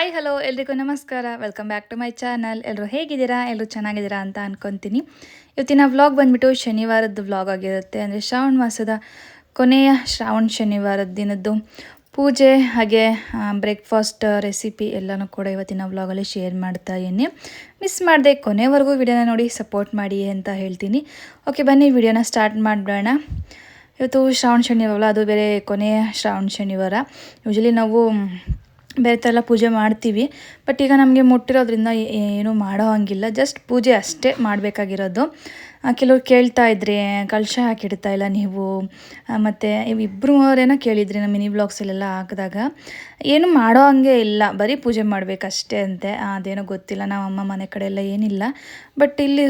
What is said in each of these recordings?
Hi hello ಎಲ್ರಿಗೂ ನಮಸ್ಕಾರ. Welcome back to my channel ಎಲ್ಲರೂ ಹೇಗಿದ್ದೀರಾ? ಎಲ್ಲರೂ ಚೆನ್ನಾಗಿದ್ದೀರಾ ಅಂತ ಅಂದ್ಕೊತೀನಿ ಇವತ್ತಿನ ವ್ಲಾಗ್ ಬಂದ್ಬಿಟ್ಟು ಶನಿವಾರದ ವ್ಲಾಗ್ ಆಗಿರುತ್ತೆ. ಅಂದರೆ ಶ್ರಾವಣ ಮಾಸದ ಕೊನೆಯ ಶ್ರಾವಣ ಶನಿವಾರದ ದಿನದ್ದು ಪೂಜೆ ಹಾಗೆ ಬ್ರೇಕ್ಫಾಸ್ಟ್ ರೆಸಿಪಿ ಎಲ್ಲನೂ ಕೂಡ ಇವತ್ತಿನ ವ್ಲಾಗಲ್ಲಿ ಶೇರ್ ಮಾಡ್ತಾ ಇದ್ದೀನಿ. ಮಿಸ್ ಮಾಡಿದೆ ಕೊನೆವರೆಗೂ ವಿಡಿಯೋನ ನೋಡಿ ಸಪೋರ್ಟ್ ಮಾಡಿ ಅಂತ ಹೇಳ್ತೀನಿ. ಓಕೆ ಬನ್ನಿ, ವಿಡಿಯೋನ ಸ್ಟಾರ್ಟ್ ಮಾಡಿಬಿಡೋಣ ಇವತ್ತು ಶ್ರಾವಣ ಶನಿವಾರ ಅದು ಬೇರೆ ಕೊನೆಯ ಶ್ರಾವಣ ಶನಿವಾರ. ಯೂಶಲಿ ನಾವು ಬೇರೆ ಥರ ಎಲ್ಲ ಪೂಜೆ ಮಾಡ್ತೀವಿ. ಬಟ್ ಈಗ ನಮಗೆ ಮುಟ್ಟಿರೋದ್ರಿಂದ ಏನೂ ಮಾಡೋ ಹಂಗಿಲ್ಲ. ಜಸ್ಟ್ ಪೂಜೆ ಅಷ್ಟೇ ಮಾಡಬೇಕಾಗಿರೋದು. ಕೆಲವ್ರು ಕೇಳ್ತಾ ಇದ್ರಿ ಕಲಶ ಹಾಕಿಡ್ತಾ ಇಲ್ಲ ನೀವು. ಮತ್ತು ಇಬ್ಬರು ಅವರೇನೋ ಕೇಳಿದ್ರಿ ನಮ್ಮ ಮಿನಿ ಬ್ಲಾಗ್ಸಲ್ಲೆಲ್ಲ ಹಾಕಿದಾಗ. ಏನು ಮಾಡೋ ಹಂಗೆ ಇಲ್ಲ, ಬರೀ ಪೂಜೆ ಮಾಡಬೇಕಷ್ಟೇ ಅಂತೆ. ಅದೇನೋ ಗೊತ್ತಿಲ್ಲ ನಮ್ಮ ಅಮ್ಮ ಮನೆ ಕಡೆ ಎಲ್ಲ ಏನಿಲ್ಲ. ಬಟ್ ಇಲ್ಲಿ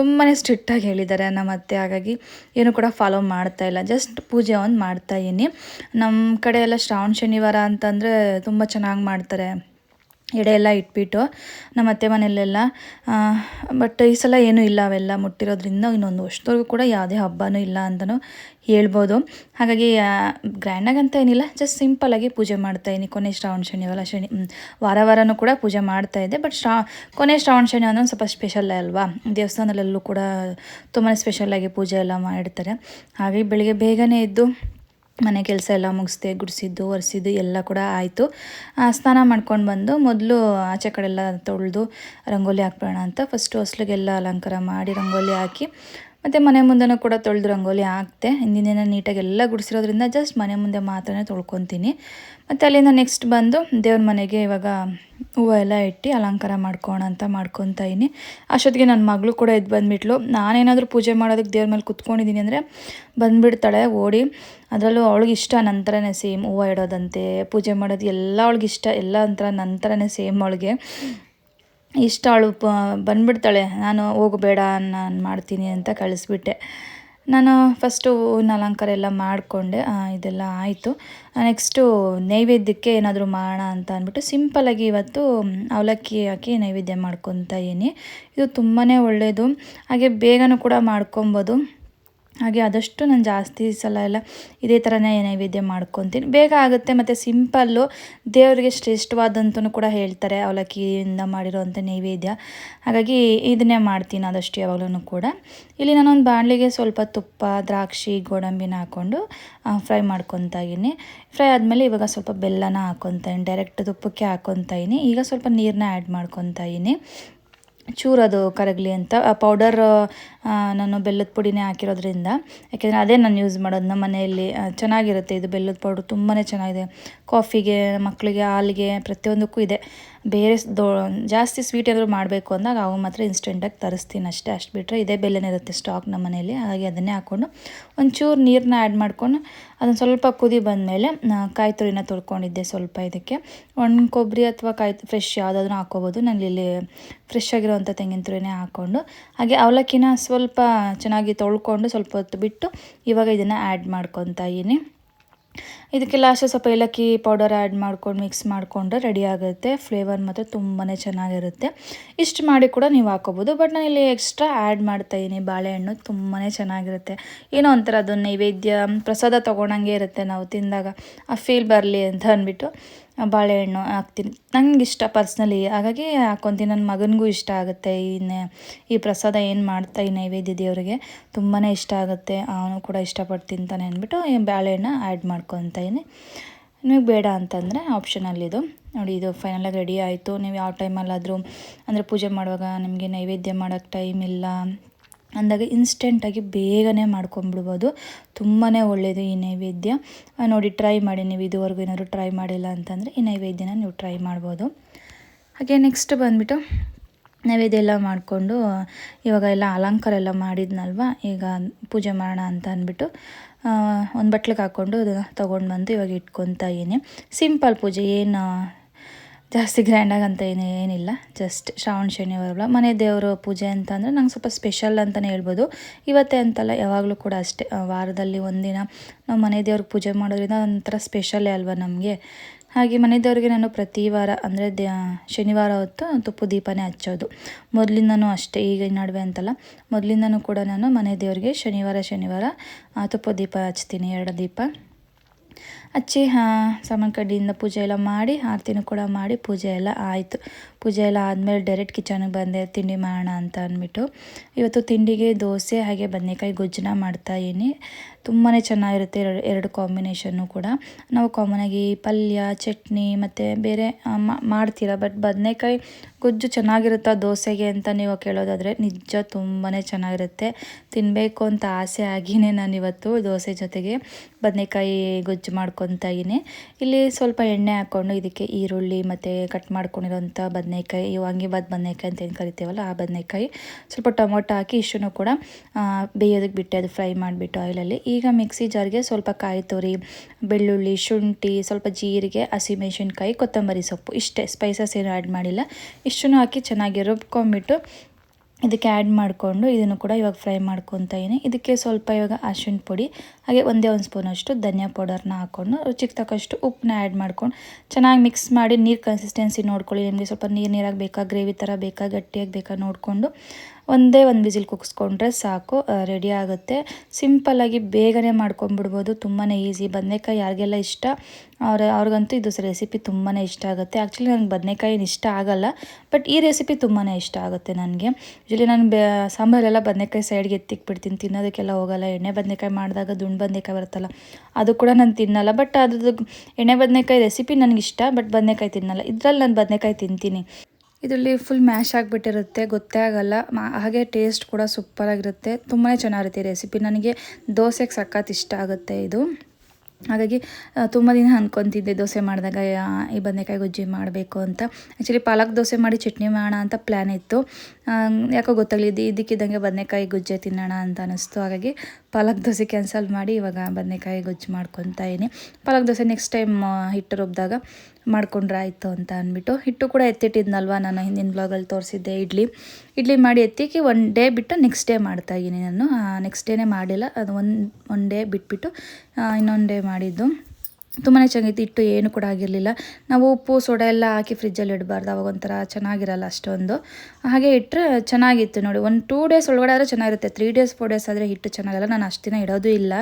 ತುಂಬಾ ಸ್ಟ್ರಿಕ್ಟಾಗಿ ಹೇಳಿದ್ದಾರೆ ನಮ್ಮ ಅತ್ತೆ ಹಾಗಾಗಿ ಏನು ಕೂಡ ಫಾಲೋ ಮಾಡ್ತಾ ಇಲ್ಲ. ಜಸ್ಟ್ ಪೂಜೆ ಒಂದು ಮಾಡ್ತಾ ಇದ್ದೀನಿ. ನಮ್ಮ ಕಡೆ ಎಲ್ಲ ಶ್ರಾವಣ ಶನಿವಾರ ಅಂತಂದರೆ ತುಂಬ ಚೆನ್ನಾಗಿ ಮಾಡ್ತಾರೆ. ಎಡೆ ಎಲ್ಲ ಇಟ್ಬಿಟ್ಟು ನಮ್ಮ ಅತ್ತೆ ಮನೆಯಲ್ಲೆಲ್ಲ ಬಟ್ ಈ ಸಲ ಏನೂ ಇಲ್ಲ ಅವೆಲ್ಲ ಮುಟ್ಟಿರೋದ್ರಿಂದ ಇನ್ನೊಂದು ವರ್ಷದವರೆಗೂ ಕೂಡ ಯಾವುದೇ ಹಬ್ಬನೂ ಇಲ್ಲ ಅಂತಲೂ ಹೇಳ್ಬೋದು. ಹಾಗಾಗಿ ಗ್ರ್ಯಾಂಡಾಗಂತ ಏನಿಲ್ಲ ಜಸ್ಟ್ ಸಿಂಪಲಾಗಿ ಪೂಜೆ ಮಾಡ್ತಾಯಿದ್ದೀನಿ ಕೊನೆ ಶ್ರಾವಣ ಶನಿವಾರ ಶನಿ ವಾರ ವಾರನೂ ಕೂಡ ಪೂಜೆ ಮಾಡ್ತಾಯಿದ್ದೆ ಬಟ್ ಶ್ರಾ, ಕೊನೆ ಶ್ರಾವಣ ಶನಿ ಒಂದು ಸ್ವಲ್ಪ ಸ್ಪೆಷಲ್ ಅಲ್ವಾ? ದೇವಸ್ಥಾನದಲ್ಲೆಲ್ಲೂ ಕೂಡ ತುಂಬಾ ಸ್ಪೆಷಲ್ಲಾಗಿ ಪೂಜೆ ಎಲ್ಲ ಮಾಡಿರ್ತಾರೆ. ಹಾಗಾಗಿ ಬೆಳಿಗ್ಗೆ ಬೇಗನೆ ಇದ್ದು ಮನೆ ಕೆಲಸ ಎಲ್ಲ ಮುಗಿಸ್ದೆ, ಗುಡಿಸಿದ್ದು, ಒರೆಸಿದ್ದು ಎಲ್ಲ ಕೂಡ ಆಯಿತು. ಸ್ನಾನ ಮಾಡ್ಕೊಂಡು ಬಂದು ಮೊದಲು ಆಚೆ ಕಡೆ ಎಲ್ಲ ತೊಳೆದು ರಂಗೋಲಿ ಹಾಕ್ಬೋಣ ಅಂತ ಫಸ್ಟು ಹೊಸ್ಲಿಗೆಲ್ಲ ಅಲಂಕಾರ ಮಾಡಿ ರಂಗೋಲಿ ಹಾಕಿ ಮತ್ತು ಮನೆ ಮುಂದೆನೂ ಕೂಡ ತೊಳೆದು ರಂಗೋಲಿ ಹಾಕ್ತೆ. ಹಿಂದಿನ ದಿನ ನೀಟಾಗಿ ಎಲ್ಲ ಗುಡಿಸಿರೋದ್ರಿಂದ ಜಸ್ಟ್ ಮನೆ ಮುಂದೆ ಮಾತ್ರ ತೊಳ್ಕೊತೀನಿ. ಮತ್ತು ಅಲ್ಲಿಂದ ನೆಕ್ಸ್ಟ್ ಬಂದು ದೇವ್ರ ಮನೆಗೆ ಇವಾಗ ಹೂವು ಎಲ್ಲ ಇಟ್ಟು ಅಲಂಕಾರ ಮಾಡ್ಕೋಣ ಅಂತ ಮಾಡ್ಕೊತಾ ಇದ್ದೀನಿ. ಅಷ್ಟೊತ್ತಿಗೆ ನನ್ನ ಮಗಳು ಕೂಡ ಎದ್ದು ಬಂದುಬಿಟ್ಲು. ನಾನೇನಾದರೂ ಪೂಜೆ ಮಾಡೋದಕ್ಕೆ ದೇವ್ರ ಮೇಲೆ ಕುತ್ಕೊಂಡಿದ್ದೀನಿ ಅಂದರೆ ಬಂದುಬಿಡ್ತಾಳೆ, ಓಡಿ. ಅದರಲ್ಲೂ ಅವಳಿಗೆ ಇಷ್ಟ ನಂತರನೇ ಸೇಮ್ ಹೂವು ಇಡೋದಂತೆ, ಪೂಜೆ ಮಾಡೋದು ಎಲ್ಲ ಅವಳಿಗೆ ಇಷ್ಟ, ಎಲ್ಲ ಒಂಥರ ನಂತರನೇ ಸೇಮ್ ಅವಳಿಗೆ. ಇಷ್ಟ ಅವಳು ಪ ಬಂದ್ಬಿಡ್ತಾಳೆ, ನಾನು ಹೋಗಬೇಡ ನಾನು ಮಾಡ್ತೀನಿ ಅಂತ ಕಳಿಸ್ಬಿಟ್ಟೆ. ನಾನು ಫಸ್ಟು ಹೂವಿನ ಅಲಂಕಾರ ಎಲ್ಲ ಮಾಡಿಕೊಂಡೆ ಇದೆಲ್ಲ ಆಯಿತು. ನೆಕ್ಸ್ಟು ನೈವೇದ್ಯಕ್ಕೆ ಏನಾದರೂ ಮಾಡೋಣ ಅಂತ ಅಂದ್ಬಿಟ್ಟು ಸಿಂಪಲಾಗಿ ಇವತ್ತು ಅವಲಕ್ಕಿ ಹಾಕಿ ನೈವೇದ್ಯ ಮಾಡ್ಕೊತಾ ಇದೀನಿ ಇದು ತುಂಬಾ ಒಳ್ಳೆಯದು ಹಾಗೆ ಬೇಗನೂ ಕೂಡ ಮಾಡ್ಕೊಬೋದು. ಹಾಗೆ ಆದಷ್ಟು ನಾನು ಜಾಸ್ತಿ ಸಲ ಎಲ್ಲ ಇದೇ ಥರನೇ ನೈವೇದ್ಯ ಮಾಡ್ಕೊತೀನಿ. ಬೇಗ ಆಗುತ್ತೆ, ಮತ್ತು ಸಿಂಪಲ್ಲು ದೇವರಿಗೆ ಶ್ರೇಷ್ಠವಾದಂತೂ ಕೂಡ ಹೇಳ್ತಾರೆ ಅವಲಕ್ಕಿಯಿಂದ ಮಾಡಿರೋವಂಥ ನೈವೇದ್ಯ. ಹಾಗಾಗಿ ಇದನ್ನೇ ಮಾಡ್ತೀನಿ ಆದಷ್ಟು ಯಾವಾಗಲೂ ಕೂಡ. ಇಲ್ಲಿ ನಾನೊಂದು ಬಾಣಲಿಗೆ ಸ್ವಲ್ಪ ತುಪ್ಪ, ದ್ರಾಕ್ಷಿ, ಗೋಡಂಬಿನ ಹಾಕ್ಕೊಂಡು ಫ್ರೈ ಮಾಡ್ಕೊತಾ ಇದ್ದೀನಿ. ಫ್ರೈ ಆದಮೇಲೆ ಇವಾಗ ಸ್ವಲ್ಪ ಬೆಲ್ಲನ ಹಾಕ್ಕೊತಾ ಡೈರೆಕ್ಟ್ ತುಪ್ಪಕ್ಕೆ ಹಾಕ್ಕೊತಾ ಇದ್ದೀನಿ. ಈಗ ಸ್ವಲ್ಪ ನೀರನ್ನ ಆ್ಯಡ್ ಮಾಡ್ಕೊತಾ ಇದ್ದೀನಿ. ಚೂರದು ಕರಗಲಿ ಅಂತ. ಪೌಡರ್ ನಾನು ಬೆಲ್ಲದ ಪುಡಿನೇ ಹಾಕಿರೋದ್ರಿಂದ. ಯಾಕೆಂದರೆ ಅದೇ ನಾನು ಯೂಸ್ ಮಾಡೋದು. ನಮ್ಮ ಮನೆಯಲ್ಲಿ ಚೆನ್ನಾಗಿರುತ್ತೆ ಇದು ಬೆಲ್ಲದ ಪೌಡ್ರ್ ತುಂಬಾ ಚೆನ್ನಾಗಿದೆ. ಕಾಫಿಗೆ ಮಕ್ಕಳಿಗೆ ಹಾಲಿಗೆ ಪ್ರತಿಯೊಂದಕ್ಕೂ ಇದೆ. ಬೇರೆ ದೋ, ಜಾಸ್ತಿ ಸ್ವೀಟ್ ಏನಾದರೂ ಮಾಡಬೇಕು ಅಂದಾಗ ಅವು ಮಾತ್ರ ಇನ್ಸ್ಟೆಂಟಾಗಿ ತರಿಸ್ತೀನಿ ಅಷ್ಟೇ. ಅಷ್ಟು ಬಿಟ್ಟರೆ ಇದೇ ಬೆಲ್ಲನೇ ಇರುತ್ತೆ ಸ್ಟಾಕ್ ನಮ್ಮ ಮನೆಯಲ್ಲಿ. ಹಾಗೆ ಅದನ್ನೇ ಹಾಕ್ಕೊಂಡು ಒಂಚೂರು ನೀರನ್ನ ಆ್ಯಡ್ ಮಾಡ್ಕೊಂಡು ಅದನ್ನು ಸ್ವಲ್ಪ ಕುದಿ ಬಂದಮೇಲೆ ಕಾಯಿ ತುರಿನ ತೊಳ್ಕೊಂಡಿದ್ದೆ ಸ್ವಲ್ಪ ಇದಕ್ಕೆ. ಒಣ ಕೊಬ್ಬರಿ ಅಥವಾ ಕಾಯಿ ಫ್ರೆಶ್ ಯಾವುದಾದ್ರೂ ಹಾಕ್ಕೋಬೋದು. ನಾನು ಇಲ್ಲಿ ಫ್ರೆಶ್ ಆಗಿರೋವಂಥ ತೆಂಗಿನ ತುರಿನೇ ಹಾಕ್ಕೊಂಡು, ಹಾಗೆ ಅವಲಕ್ಕಿನ ಸ್ವಲ್ಪ ಚೆನ್ನಾಗಿ ತೊಳ್ಕೊಂಡು ಸ್ವಲ್ಪ ಹೊತ್ತು ಬಿಟ್ಟು ಇವಾಗ ಇದನ್ನು ಆ್ಯಡ್ ಮಾಡ್ಕೊತಾ ಇದ್ದೀನಿ. ಇದಕ್ಕೆ ಲಾಸ್ಟ್ ಸ್ವಲ್ಪ ಏಲಕ್ಕಿ ಪೌಡರ್ ಆ್ಯಡ್ ಮಾಡ್ಕೊಂಡು ಮಿಕ್ಸ್ ಮಾಡಿಕೊಂಡ್ರೆ ರೆಡಿ ಆಗುತ್ತೆ. ಫ್ಲೇವರ್ ಮಾತ್ರ ತುಂಬಾ ಚೆನ್ನಾಗಿರುತ್ತೆ. ಇಷ್ಟು ಮಾಡಿ ಕೂಡ ನೀವು ಹಾಕೋಬೋದು. ಬಟ್ ನಾನು ಇಲ್ಲಿ ಎಕ್ಸ್ಟ್ರಾ ಆ್ಯಡ್ ಮಾಡ್ತಾಯಿದ್ದೀನಿ ಬಾಳೆಹಣ್ಣು ತುಂಬಾ ಚೆನ್ನಾಗಿರುತ್ತೆ. ಏನೋ ಒಂಥರ ಅದು ನೈವೇದ್ಯ, ಪ್ರಸಾದ ತೊಗೊಂಡಂಗೆ ಇರುತ್ತೆ ನಾವು ತಿಂದಾಗ. ಆ ಫೀಲ್ ಬರಲಿ ಅಂತ ಅಂದ್ಬಿಟ್ಟು. ಬಾಳೆಹಣ್ಣು ಹಾಕ್ತೀನಿ. ನನಗೆ ಇಷ್ಟ ಪರ್ಸ್ನಲಿ ಹಾಗಾಗಿ ಹಾಕ್ಕೊತೀನಿ ನನ್ನ ಮಗನಿಗೂ ಇಷ್ಟ ಆಗುತ್ತೆ. ಈ ಈ ಪ್ರಸಾದ ಏನು ಮಾಡ್ತಾ ಈ ನೈವೇದ್ಯ ದೇವರಿಗೆ ತುಂಬಾ ಇಷ್ಟ ಆಗುತ್ತೆ. ಅವನು ಕೂಡ ಇಷ್ಟಪಟ್ಟು ತಿಂತಾನೆ ಅಂದ್ಬಿಟ್ಟು ಬಾಳೆಹಣ್ಣು ಆ್ಯಡ್ ಮಾಡ್ಕೊತೀನಿ ನಿಮಗೆ ಬೇಡ ಅಂತಂದರೆ ಆಪ್ಷನಲ್ಲಿದು ನೋಡಿ, ಇದು ಫೈನಲಾಗಿ ರೆಡಿ ಆಯಿತು. ನೀವು ಯಾವ ಟೈಮಲ್ಲಾದರೂ ಅಂದರೆ ಪೂಜೆ ಮಾಡುವಾಗ ನಿಮಗೆ ನೈವೇದ್ಯ ಮಾಡೋಕ್ಕೆ ಟೈಮ್ ಇಲ್ಲ. ಅಂದಾಗ ಇನ್ಸ್ಟೆಂಟಾಗಿ ಬೇಗನೆ ಮಾಡ್ಕೊಂಬಿಡ್ಬೋದು ತುಂಬಾ ಒಳ್ಳೆಯದು ಈ ನೈವೇದ್ಯ. ನೋಡಿ ಟ್ರೈ ಮಾಡಿ, ನೀವು ಇದುವರೆಗೂ ಏನಾದರೂ ಟ್ರೈ ಮಾಡಿಲ್ಲ ಅಂತಂದರೆ ಈ ನೈವೇದ್ಯನ ನೀವು ಟ್ರೈ ಮಾಡ್ಬೋದು. ಹಾಗೆ ನೆಕ್ಸ್ಟ್ ಬಂದುಬಿಟ್ಟು ನೈವೇದ್ಯ ಎಲ್ಲ ಮಾಡಿಕೊಂಡು, ಇವಾಗ ಎಲ್ಲ ಅಲಂಕಾರ ಎಲ್ಲ ಮಾಡಿದ್ನಲ್ವ, ಈಗ ಪೂಜೆ ಮಾಡೋಣ ಅಂತ ಅಂದ್ಬಿಟ್ಟು ಒಂದು ಬಟ್ಲಿಗೆ ಹಾಕ್ಕೊಂಡು ತೊಗೊಂಡು ಬಂದು ಇವಾಗ ಇಟ್ಕೊತಾ ಇದ್ದೀನಿ. ಸಿಂಪಲ್ ಪೂಜೆ, ಏನು ಜಾಸ್ತಿ ಗ್ರ್ಯಾಂಡಾಗಿ ಅಂತ ಏನು ಏನಿಲ್ಲ. ಜಸ್ಟ್ ಶ್ರಾವಣ ಶನಿವಾರ ಮನೆ ದೇವರ ಪೂಜೆ ಅಂತ ಅಂದರೆ ನಂಗೆ ಸ್ವಲ್ಪ ಸ್ಪೆಷಲ್ ಅಂತಲೇ ಹೇಳ್ಬೋದು. ಇವತ್ತೇ ಅಂತಲ್ಲ, ಯಾವಾಗಲೂ ಕೂಡ ಅಷ್ಟೇ. ವಾರದಲ್ಲಿ ಒಂದಿನ ನಾವು ಮನೆ ದೇವ್ರಿಗೆ ಪೂಜೆ ಮಾಡೋದ್ರಿಂದ ಒಂಥರ ಸ್ಪೆಷಲ್ಲೇ ಅಲ್ವಾ ನಮಗೆ. ಹಾಗೆ ಮನೆ ದೇವರಿಗೆ ನಾನು ಪ್ರತಿ ವಾರ ಅಂದರೆ ದ ಶನಿವಾರ ಹೊತ್ತು ತುಪ್ಪು ದೀಪನೇ ಹಚ್ಚೋದು. ಮೊದಲಿಂದನೂ ಅಷ್ಟೇ, ಈಗ ನಡುವೆ ಅಂತಲ್ಲ. ಮೊದಲಿಂದನೂ ಕೂಡ ನಾನು ಮನೆ ದೇವರಿಗೆ ಶನಿವಾರ ಶನಿವಾರ ತುಪ್ಪ ದೀಪ ಹಚ್ತೀನಿ, ಎರಡು ದೀಪ. ಹಚ್ಚಿ ಸಾಮಾನು ಕಡ್ಡಿಯಿಂದ ಪೂಜೆ ಎಲ್ಲ ಮಾಡಿ, ಆರತಿನೂ ಕೂಡ ಮಾಡಿ ಪೂಜೆ ಎಲ್ಲ ಆಯಿತು. ಪೂಜೆ ಎಲ್ಲ ಆದಮೇಲೆ ಡೈರೆಕ್ಟ್ ಕಿಚನಿಗೆ ಬಂದೆ, ತಿಂಡಿ ಮಾಡೋಣ ಅಂತ ಅಂದ್ಬಿಟ್ಟು. ಇವತ್ತು ತಿಂಡಿಗೆ ದೋಸೆ, ಹಾಗೆ ಬದನೇಕಾಯಿ ಗೊಜ್ಜನ್ನ ಮಾಡ್ತಾಯಿದ್ದೀನಿ ತುಂಬಾ ಚೆನ್ನಾಗಿರುತ್ತೆ ಎರಡು ಎರಡು ಕಾಂಬಿನೇಷನ್ನು ಕೂಡ. ನಾವು ಕಾಮನಾಗಿ ಪಲ್ಯ, ಚಟ್ನಿ ಮತ್ತು ಬೇರೆ ಮಾಡ್ತೀರ ಬಟ್ ಬದನೆಕಾಯಿ ಗೊಜ್ಜು ಚೆನ್ನಾಗಿರುತ್ತಾ ದೋಸೆಗೆ ಅಂತ ನೀವು ಕೇಳೋದಾದರೆ ನಿಜ ತುಂಬಾ ಚೆನ್ನಾಗಿರುತ್ತೆ. ತಿನ್ನಬೇಕು ಅಂತ ಆಸೆ ಆಗಿನೇ ನಾನು ಇವತ್ತು ದೋಸೆ ಜೊತೆಗೆ ಬದನೆಕಾಯಿ ಗೊಜ್ಜು ಮಾಡ್ಕೊತಾ ಇಲ್ಲಿ ಸ್ವಲ್ಪ ಎಣ್ಣೆ ಹಾಕ್ಕೊಂಡು ಇದಕ್ಕೆ ಈರುಳ್ಳಿ ಮತ್ತು ಕಟ್ ಮಾಡ್ಕೊಂಡಿರೋಂಥ ಬದನೆಕಾಯಿ, ವಾಂಗಿಬಾತ್ ಬದನೆಕಾಯಿ ಅಂತ ಏನು ಕರಿತೀವಲ್ಲ ಆ ಬದನೆಕಾಯಿ ಸ್ವಲ್ಪ ಟೊಮೊಟೊ ಹಾಕಿ ಇಷ್ಟನ್ನು ಕೂಡ ಬೇಯೋದಕ್ಕೆ ಬಿಟ್ಟೆ ಅದು ಫ್ರೈ ಮಾಡಿಬಿಟ್ಟು ಆಯಿಲಲ್ಲಿ ಈಗ ಮಿಕ್ಸಿ ಜಾರ್ಗೆ ಸ್ವಲ್ಪ ಕಾಯಿ ತುರಿ, ಬೆಳ್ಳುಳ್ಳಿ, ಶುಂಠಿ, ಸ್ವಲ್ಪ ಜೀರಿಗೆ, ಹಸಿಮೆಣಸಿನ್ಕಾಯಿ, ಕೊತ್ತಂಬರಿ ಸೊಪ್ಪು. ಇಷ್ಟೇ ಸ್ಪೈಸಸ್ ಏನು ಆ್ಯಡ್ ಮಾಡಿಲ್ಲ. ಇಷ್ಟನ್ನು ಹಾಕಿ ಚೆನ್ನಾಗಿ ರುಬ್ಕೊಂಬಿಟ್ಟು ಇದಕ್ಕೆ ಆ್ಯಡ್ ಮಾಡಿಕೊಂಡು ಇದನ್ನು ಕೂಡ ಇವಾಗ ಫ್ರೈ ಮಾಡ್ಕೊತಾ ಇದ್ದೀನಿ. ಇದಕ್ಕೆ ಸ್ವಲ್ಪ ಇವಾಗ ಅರಿಶಿಣ ಪುಡಿ ಹಾಗೆ ಒಂದೇ ಒಂದು ಸ್ಪೂನಷ್ಟು ಧನಿಯಾ ಪೌಡರ್ನ ಹಾಕ್ಕೊಂಡು ರುಚಿಗೆ ತಕ್ಕಷ್ಟು ಉಪ್ಪನ್ನ ಆ್ಯಡ್ ಮಾಡ್ಕೊಂಡು ಚೆನ್ನಾಗಿ ಮಿಕ್ಸ್ ಮಾಡಿ ನೀರು ಕನ್ಸಿಸ್ಟೆನ್ಸಿ ನೋಡ್ಕೊಳ್ಳಿ. ನಿಮಗೆ ಸ್ವಲ್ಪ ನೀರು ನೀರಾಗಿ ಬೇಕಾ ಗ್ರೇವಿ ಥರ ಬೇಕಾ, ಗಟ್ಟಿಯಾಗಿ ಬೇಕಾ ನೋಡಿಕೊಂಡು ಒಂದೇ ಒಂದು ಬಿಸಿಲು ಕುಗ್ಸ್ಕೊಂಡ್ರೆ ಸಾಕು ರೆಡಿ ಆಗುತ್ತೆ. ಸಿಂಪಲ್ಲಾಗಿ ಬೇಗನೆ ಮಾಡ್ಕೊಂಡ್ಬಿಡ್ಬೋದು. ತುಂಬಾ ಈಸಿ ಬದನೆಕಾಯಿ ಯಾರಿಗೆಲ್ಲ ಇಷ್ಟ, ಅವ್ರ, ಅವ್ರಿಗಂತೂ ಇದು ರೆಸಿಪಿ ತುಂಬಾ ಇಷ್ಟ ಆಗುತ್ತೆ. ಆ್ಯಕ್ಚುಲಿ ನನಗೆ ಬದನೆಕಾಯಿ ಇಷ್ಟ ಆಗಲ್ಲ ಬಟ್ ಈ ರೆಸಿಪಿ ತುಂಬಾ ಇಷ್ಟ ಆಗುತ್ತೆ ನನಗೆ. ಯೂಶಲಿ ನಾನು ಬೇ, ಸಾಂಬಾರೆಲ್ಲ ಬದನೆಕಾಯಿ ಸೈಡ್ಗೆ ಎತ್ತಿಕ್ಬಿಡ್ತೀನಿ, ತಿನ್ನೋದಕ್ಕೆಲ್ಲ ಹೋಗಲ್ಲ. ಎಣ್ಣೆ ಬದನೆಕಾಯಿ ಮಾಡಿದಾಗ ದುಂಡು ಬದನೆಕಾಯಿ ಬರುತ್ತಲ್ಲ, ಅದು ಕೂಡ ನಾನು ತಿನ್ನಲ್ಲ. ಬಟ್ ಅದ್ರದ್ದು ಎಣ್ಣೆ ಬದನೆಕಾಯಿ ರೆಸಿಪಿ ನನಗಿಷ್ಟ ಬಟ್ ಬದನೆಕಾಯಿ ತಿನ್ನಲ್ಲ. ಇದರಲ್ಲಿ ನಾನು ಬದನೆಕಾಯಿ ತಿಂತೀನಿ. ಇದರಲ್ಲಿ ಫುಲ್ ಮ್ಯಾಶ್ ಆಗಿಬಿಟ್ಟಿರುತ್ತೆ, ಗೊತ್ತೇ ಆಗಲ್ಲ. ಹಾಗೆ ಟೇಸ್ಟ್ ಕೂಡ ಸೂಪರಾಗಿರುತ್ತೆ ತುಂಬಾ ಚೆನ್ನಾಗಿರುತ್ತೆ ರೆಸಿಪಿ ನನಗೆ ದೋಸೆಗೆ ಸಖತ್ ಇಷ್ಟ ಆಗುತ್ತೆ ಇದು. ಹಾಗಾಗಿ ತುಂಬ ದಿನ ಅಂದ್ಕೊತಿದ್ದೆ ದೋಸೆ ಮಾಡಿದಾಗ ಈ ಬದನೆಕಾಯಿ ಗೊಜ್ಜಿ ಮಾಡಬೇಕು ಅಂತ. ಆ್ಯಕ್ಚುಲಿ ಪಾಲಕ್ ದೋಸೆ ಮಾಡಿ ಚಟ್ನಿ ಮಾಡೋಣ ಅಂತ ಪ್ಲ್ಯಾನ್ ಇತ್ತು. ಯಾಕೋ ಗೊತ್ತಾಗಲಿ ಇದು ಇದಕ್ಕಿದ್ದಂಗೆ ಬದನೆಕಾಯಿ ಗೊಜ್ಜೆ ತಿನ್ನೋಣ ಅಂತ ಅನ್ನಿಸ್ತು. ಹಾಗಾಗಿ ಪಾಲಕ್ ದೋಸೆ ಕ್ಯಾನ್ಸಲ್ ಮಾಡಿ ಇವಾಗ ಬದನೆಕಾಯಿ ಗೊಜ್ಜು ಮಾಡ್ಕೊತಾ ಇದ್ದೀನಿ. ಪಾಲಕ್ ದೋಸೆ ನೆಕ್ಸ್ಟ್ ಟೈಮ್ ಹಿಟ್ಟು ರುಬ್ಬಿದಾಗ ಮಾಡ್ಕೊಂಡ್ರೆ ಆಯಿತು ಅಂತ ಅಂದ್ಬಿಟ್ಟು, ಹಿಟ್ಟು ಕೂಡ ಎತ್ತಿಟ್ಟಿದ್ನಲ್ವ ನಾನು ಹಿಂದಿನ ಬ್ಲಾಗಲ್ಲಿ ತೋರಿಸಿದ್ದೆ, ಇಡ್ಲಿ. ಇಡ್ಲಿ ಮಾಡಿ ಎತ್ತಿಕ್ಕಿ ಒನ್ ಡೇ ಬಿಟ್ಟು ನೆಕ್ಸ್ಟ್ ಡೇ ಮಾಡ್ತಾಯಿದ್ದೀನಿ ನಾನು. ನೆಕ್ಸ್ಟ್ ಡೇನೇ ಮಾಡಿಲ್ಲ, ಅದು ಒನ್ ಒನ್ ಡೇ ಬಿಟ್ಬಿಟ್ಟು ಇನ್ನೊಂದು ಡೇ ಮಾಡಿದ್ದು. ತುಂಬಾ ಚೆನ್ನಾಗಿತ್ತು ಇಟ್ಟು ಏನು ಕೂಡ ಆಗಿರಲಿಲ್ಲ. ನಾವು ಉಪ್ಪು, ಸೋಡ ಎಲ್ಲ ಹಾಕಿ ಫ್ರಿಜ್ಜಲ್ಲಿ ಇಡಬಾರ್ದು, ಅವಾಗ ಒಂಥರ ಚೆನ್ನಾಗಿರಲ್ಲ ಅಷ್ಟೊಂದು. ಹಾಗೆ ಇಟ್ಟರೆ ಚೆನ್ನಾಗಿತ್ತು ನೋಡಿ. ಒಂದು ಟೂ ಡೇಸ್ ಒಳಗಡೆ ಆದರೆ ಚೆನ್ನಾಗಿರುತ್ತೆ. ತ್ರೀ ಡೇಸ್ ಫೋರ್ ಡೇಸ್ ಆದರೆ ಹಿಟ್ಟು ಚೆನ್ನಾಗಲ್ಲ. ನಾನು ಅಷ್ಟು ದಿನ ಇಡೋದು ಇಲ್ಲ.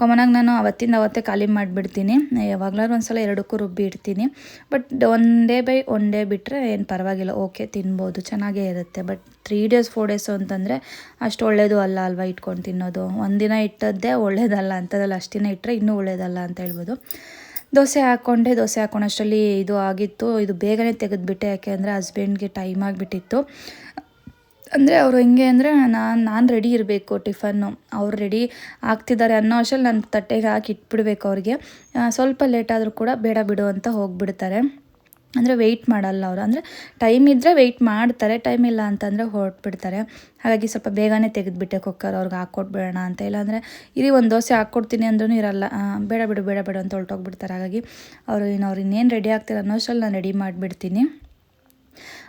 ಕಾಮನಾಗಿ ನಾನು ಅವತ್ತಿಂದ ಅವತ್ತೇ ಖಾಲಿ ಮಾಡಿಬಿಡ್ತೀನಿ. ಯಾವಾಗಲಾದ್ರು ಒಂದು ಸಲ ಎರಡಕ್ಕೂ ರುಬ್ಬಿ ಇಡ್ತೀನಿ. But one day by one day ಬಿಟ್ಟರೆ ಏನು ಪರವಾಗಿಲ್ಲ. ಓಕೆ ತಿನ್ಬೋದು. ಚೆನ್ನಾಗೇ ಇರುತ್ತೆ. But three days four days ಅಂತಂದರೆ ಅಷ್ಟು ಒಳ್ಳೆಯದು ಅಲ್ಲ ಅಲ್ವಾ ಇಟ್ಕೊಂಡು ತಿನ್ನೋದು? ಒಂದಿನ ಇಟ್ಟದ್ದೇ ಒಳ್ಳೇದಲ್ಲ. ಅಂತದಲ್ಲ ಅಷ್ಟು ದಿನ ಇಟ್ಟರೆ ಇನ್ನೂ ಒಳ್ಳೇದಲ್ಲ ಅಂತ ಹೇಳ್ಬೋದು. ದೋಸೆ ಹಾಕ್ಕೊಂಡೆ ದೋಸೆ ಹಾಕ್ಕೊಂಡಷ್ಟರಲ್ಲಿ ಇದು ಆಗಿತ್ತು. ಇದು ಬೇಗನೆ ತೆಗೆದುಬಿಟ್ಟೆ, ಯಾಕೆ ಅಂದರೆ ಹಸ್ಬೆಂಡ್ಗೆ ಟೈಮ್ ಆಗಿಬಿಟ್ಟಿತ್ತು. ಅಂದರೆ ಅವರು ಹೆಂಗೆ ಅಂದರೆ ನಾನು ನಾನು ರೆಡಿ ಇರಬೇಕು ಟಿಫನ್ನು ಅವ್ರು ರೆಡಿ ಆಗ್ತಿದ್ದಾರೆ ಅನ್ನೋ ಅಷ್ಟರಲ್ಲಿ ನಾನು ತಟ್ಟೆಗೆ ಹಾಕಿ ಇಟ್ಬಿಡ್ಬೇಕು ಅವ್ರಿಗೆ. ಸ್ವಲ್ಪ ಲೇಟಾದರೂ ಕೂಡ ಬೇಡ ಬಿಡು ಅಂತ ಹೋಗಿಬಿಡ್ತಾರೆ. ಅಂದರೆ ವೆಯ್ಟ್ ಮಾಡಲ್ಲ ಅವರು. ಅಂದರೆ ಟೈಮ್ ಇದ್ದರೆ ವೆಯ್ಟ್ ಮಾಡ್ತಾರೆ ಟೈಮ್ ಇಲ್ಲ ಅಂತಂದರೆ ಹೊರಟ್ಬಿಡ್ತಾರೆ. ಹಾಗಾಗಿ ಸ್ವಲ್ಪ ಬೇಗನೆ ತೆಗೆದುಬಿಟ್ಟೆ ಕುಕ್ಕರ್ ಅವ್ರಿಗೆ ಹಾಕ್ಕೊಟ್ಬಿಡೋಣ ಅಂತ. ಇಲ್ಲಾಂದರೆ ಇರಿ ಒಂದು ದೋಸೆ ಹಾಕ್ಕೊಡ್ತೀನಿ ಅಂದ್ರೂ ಇರಲ್ಲ. ಬೇಡ ಬಿಡು, ಬೇಡ ಬೇಡ ಅಂತ ಹೊರಟೋಗ್ಬಿಡ್ತಾರೆ. ಹಾಗಾಗಿ ಅವರು ಇನ್ನು ಅವ್ರು ಇನ್ನೇನು ರೆಡಿ ಆಗ್ತಾರೆ ಅನ್ನೋಷ್ಟರಲ್ಲಿ ನಾನು ರೆಡಿ ಮಾಡಿಬಿಡ್ತೀನಿ.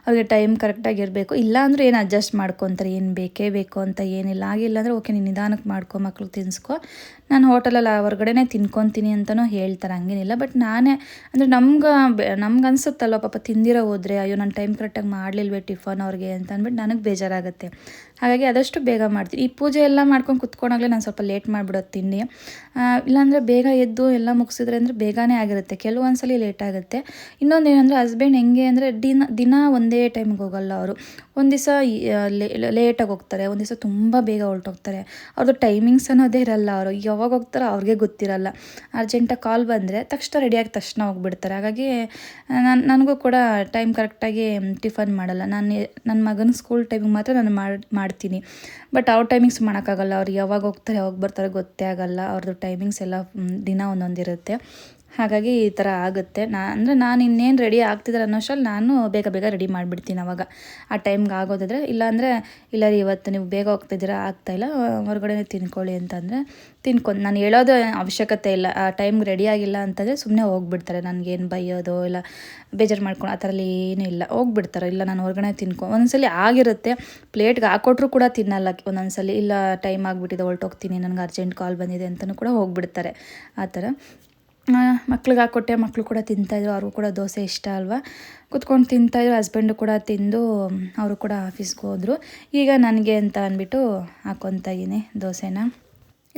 ಅವ್ರಿಗೆ ಟೈಮ್ ಕರೆಕ್ಟಾಗಿ ಇರಬೇಕು. ಇಲ್ಲ ಅಂದ್ರೆ ಏನು ಅಡ್ಜಸ್ಟ್ ಮಾಡ್ಕೊತಾರೆ, ಏನು ಬೇಕೇ ಬೇಕು ಅಂತ ಏನಿಲ್ಲ. ಆಗಿಲ್ಲ ಅಂದರೆ ಓಕೆ, ನೀನು ನಿಧಾನಕ್ಕೆ ಮಾಡ್ಕೊ, ಮಕ್ಳು ತಿನ್ನಿಸ್ಕೊ ನಾನು ಹೋಟೆಲಲ್ಲಿ ಹೊರಗಡೆನೇ ತಿನ್ಕೊತೀನಿ ಅಂತಲೂ ಹೇಳ್ತಾರೆ. ಹಂಗೇನಿಲ್ಲ. ಬಟ್ ನಾನೇ, ಅಂದರೆ ನಮ್ಗೆ ನಮ್ಗೆ ಅನ್ಸುತ್ತಲ್ವ, ಪಾಪ, ತಿಂದಿರೋ ಹೋದರೆ, ಅಯ್ಯೋ, ನಾನು ಟೈಮ್ ಕರೆಕ್ಟಾಗಿ ಮಾಡಲಿಲ್ವೇ ಟಿಫನ್ ಅವ್ರಿಗೆ ಅಂತ ಅಂದ್ಬಿಟ್ಟು, ನನಗೆ ಬೇಜಾರಾಗುತ್ತೆ. ಹಾಗಾಗಿ ಆದಷ್ಟು ಬೇಗ ಮಾಡ್ತೀನಿ ಈ ಪೂಜೆ ಎಲ್ಲ ಮಾಡ್ಕೊಂಡು ಕುತ್ಕೊಂಡಾಗಲೇ ನಾನು ಸ್ವಲ್ಪ ಲೇಟ್ ಮಾಡಿಬಿಡೋದು ತಿಂಡಿ. ಇಲ್ಲಾಂದರೆ ಬೇಗ ಎದ್ದು ಎಲ್ಲ ಮುಗಿಸಿದ್ರೆ ಅಂದರೆ ಬೇಗನೆ ಆಗಿರುತ್ತೆ. ಕೆಲವೊಂದ್ಸಲಿ ಲೇಟ್ ಆಗುತ್ತೆ. ಇನ್ನೊಂದು ಏನಂದರೆ ಹಸ್ಬೆಂಡ್ ಹೆಂಗೆ ಅಂದರೆ ದಿನ ದಿನ ಒಂದೇ ಟೈಮಿಗೆ ಹೋಗಲ್ಲ ಅವರು. ಒಂದು ದಿವಸ ಲೇಟಾಗಿ ಹೋಗ್ತಾರೆ. ಒಂದು ದಿವಸ ತುಂಬ ಬೇಗ ಹೊರಟೋಗ್ತಾರೆ. ಅವ್ರದ್ದು ಟೈಮಿಂಗ್ಸ್ ಅನ್ನೋದೇ ಇರಲ್ಲ ಅವರು. ಯಾವಾಗ ಹೋಗ್ತಾರೋ ಅವ್ರಿಗೆ ಗೊತ್ತಿರಲ್ಲ. ಅರ್ಜೆಂಟಾಗಿ ಕಾಲ್ ಬಂದರೆ ತಕ್ಷಣ ರೆಡಿಯಾಗಿ ತಕ್ಷಣ ಹೋಗ್ಬಿಡ್ತಾರೆ. ಹಾಗಾಗಿ ನಾನು, ನನಗೂ ಕೂಡ ಟೈಮ್ ಕರೆಕ್ಟಾಗಿ ಟಿಫನ್ ಮಾಡಲ್ಲ. ನಾನು ನನ್ನ ಮಗನ ಸ್ಕೂಲ್ ಟೈಮಿಗೆ ಮಾತ್ರ ನಾನು ಮಾಡಿ ಮಾಡ್ತೀನಿ. ಬಟ್ ಅವ್ರ ಟೈಮಿಂಗ್ಸ್ ಮಾಡೋಕ್ಕಾಗಲ್ಲ. ಅವ್ರು ಯಾವಾಗ ಹೋಗ್ತಾರೆ, ಯಾವಾಗ ಬರ್ತಾರೆ ಗೊತ್ತೇ ಆಗಲ್ಲ. ಅವ್ರದ್ದು ಟೈಮಿಂಗ್ಸ್ ಎಲ್ಲ ದಿನ ಒಂದೊಂದಿರುತ್ತೆ. ಹಾಗಾಗಿ ಈ ಥರ ಆಗುತ್ತೆ. ನಾ, ಅಂದರೆ ನಾನು ಇನ್ನೇನು ರೆಡಿ ಆಗ್ತಿದ್ರೆ ಅನ್ನೋಷ್ಟರಲ್ಲಿ ನಾನು ಬೇಗ ಬೇಗ ರೆಡಿ ಮಾಡಿಬಿಡ್ತೀನಿ ಅವಾಗ. ಆ ಟೈಮ್ಗೆ ಆಗೋದಿದ್ರೆ, ಇಲ್ಲಾಂದರೆ ಇಲ್ಲ ರೀ ಇವತ್ತು ನೀವು ಬೇಗ ಹೋಗ್ತಿದ್ದೀರಾ ಆಗ್ತಾಯಿಲ್ಲ ಹೊರಗಡೆ ತಿನ್ಕೊಳ್ಳಿ ಅಂತಂದರೆ, ತಿನ್ಕೊಂಡು, ನಾನು ಹೇಳೋದು ಅವಶ್ಯಕತೆ ಇಲ್ಲ. ಆ ಟೈಮ್ಗೆ ರೆಡಿ ಆಗಿಲ್ಲ ಅಂತಂದರೆ ಸುಮ್ಮನೆ ಹೋಗ್ಬಿಡ್ತಾರೆ. ನನಗೇನು ಬೈಯೋದು ಇಲ್ಲ, ಬೇಜಾರು ಮಾಡ್ಕೊಂಡು ಆ ಥರಲ್ಲಿ ಏನೂ ಇಲ್ಲ. ಹೋಗ್ಬಿಡ್ತಾರೆ. ಇಲ್ಲ, ನಾನು ಹೊರಗಡೆ ತಿನ್ಕೊ ಒಂದೊಂದ್ಸಲಿ ಆಗಿರುತ್ತೆ. ಪ್ಲೇಟ್ಗೆ ಹಾಕೊಟ್ರು ಕೂಡ ತಿನ್ನಲ್ಲ. ಒಂದೊಂದ್ಸಲಿ, ಇಲ್ಲ ಟೈಮ್ ಆಗಿಬಿಟ್ಟಿದೆ, ಹೊರಟೋಗ್ತೀನಿ, ನನಗೆ ಅರ್ಜೆಂಟ್ ಕಾಲ್ ಬಂದಿದೆ ಅಂತಲೂ ಕೂಡ ಹೋಗ್ಬಿಡ್ತಾರೆ. ಆ ಥರ. ಮಕ್ಳಿಗೆ ಹಾಕ್ಕೊಟ್ಟೆ ಮಕ್ಕಳು ಕೂಡ ತಿಂತಾಯಿದ್ರು ಅವ್ರಿಗೂ ಕೂಡ ದೋಸೆ ಇಷ್ಟ ಅಲ್ವಾ? ಕುತ್ಕೊಂಡು ತಿಂತಾಯಿದ್ರು ಹಸ್ಬೆಂಡು ಕೂಡ ತಿಂದು, ಅವರು ಕೂಡ ಆಫೀಸ್ಗೆ ಹೋದರು. ಈಗ ನನಗೆ ಅಂತ ಅಂದ್ಬಿಟ್ಟು ಹಾಕ್ಕೊತಾ ಇದ್ದೀನಿ ದೋಸೆನ.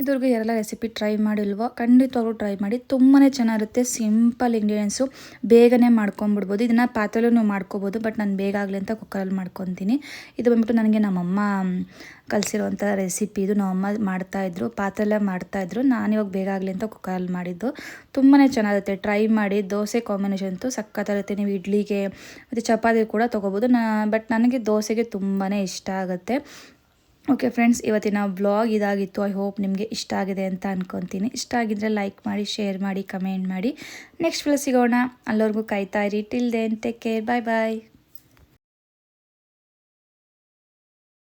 ಇದುವರೆಗೂ ಯಾರೆಲ್ಲ ರೆಸಿಪಿ ಟ್ರೈ ಮಾಡಿಲ್ವೋ ಖಂಡಿತವಾಗ್ಲೂ ಟ್ರೈ ಮಾಡಿ. ತುಂಬಾ ಚೆನ್ನಾಗಿರುತ್ತೆ ಸಿಂಪಲ್ ಇಂಗ್ರೀಡಿಯೆಂಟ್ಸು ಬೇಗನೆ ಮಾಡ್ಕೊಂಬಿಡ್ಬೋದು ಇದನ್ನು ಪಾತ್ರೆಲೂ ನೀವು ಮಾಡ್ಕೋಬೋದು ಬಟ್ ನಾನು ಬೇಗ ಆಗಲಿ ಅಂತ ಕುಕ್ಕರಲ್ಲಿ ಮಾಡ್ಕೊತೀನಿ. ಇದು ಬಂದ್ಬಿಟ್ಟು ನನಗೆ ನಮ್ಮಮ್ಮ ಕಲಿಸಿರುವಂಥ ರೆಸಿಪಿ ಇದು. ನಮ್ಮಮ್ಮ ಮಾಡ್ತಾಯಿದ್ರು ಪಾತ್ರೆಲ್ಲೇ ಮಾಡ್ತಾಯಿದ್ರು ನಾನು ಇವಾಗ ಬೇಗ ಆಗಲಿ ಅಂತ ಕುಕ್ಕರಲ್ಲಿ ಮಾಡಿದ್ದು. ತುಂಬಾ ಚೆನ್ನಾಗಿರುತ್ತೆ. ಟ್ರೈ ಮಾಡಿ, ದೋಸೆ ಕಾಂಬಿನೇಷನ್ ಅಂತೂ ಸಖತ್ತಾಗಿರುತ್ತೆ ನೀವು ಇಡ್ಲಿಗೆ ಮತ್ತು ಚಪಾತಿ ಕೂಡ ತೊಗೋಬೋದು. ನಾ ಬಟ್ ನನಗೆ ದೋಸೆಗೆ ತುಂಬಾ ಇಷ್ಟ ಆಗುತ್ತೆ. ಓಕೆ ಫ್ರೆಂಡ್ಸ್ ಇವತ್ತಿನ ಬ್ಲಾಗ್ ಇದಾಗಿತ್ತು. ಐ ಹೋಪ್ ನಿಮಗೆ ಇಷ್ಟ ಆಗಿದೆ ಅಂತ ಅನ್ಕೊತೀನಿ. ಇಷ್ಟ ಆಗಿದ್ರೆ ಲೈಕ್ ಮಾಡಿ ಶೇರ್ ಮಾಡಿ ಕಮೆಂಟ್ ಮಾಡಿ. ನೆಕ್ಸ್ಟ್ ಫ್ಲೋ ಸಿಗೋಣ. ಅಲ್ಲೋರ್ಗೂ ಕಾಯ್ತಾ ಇರಿ. Till then take care bye bye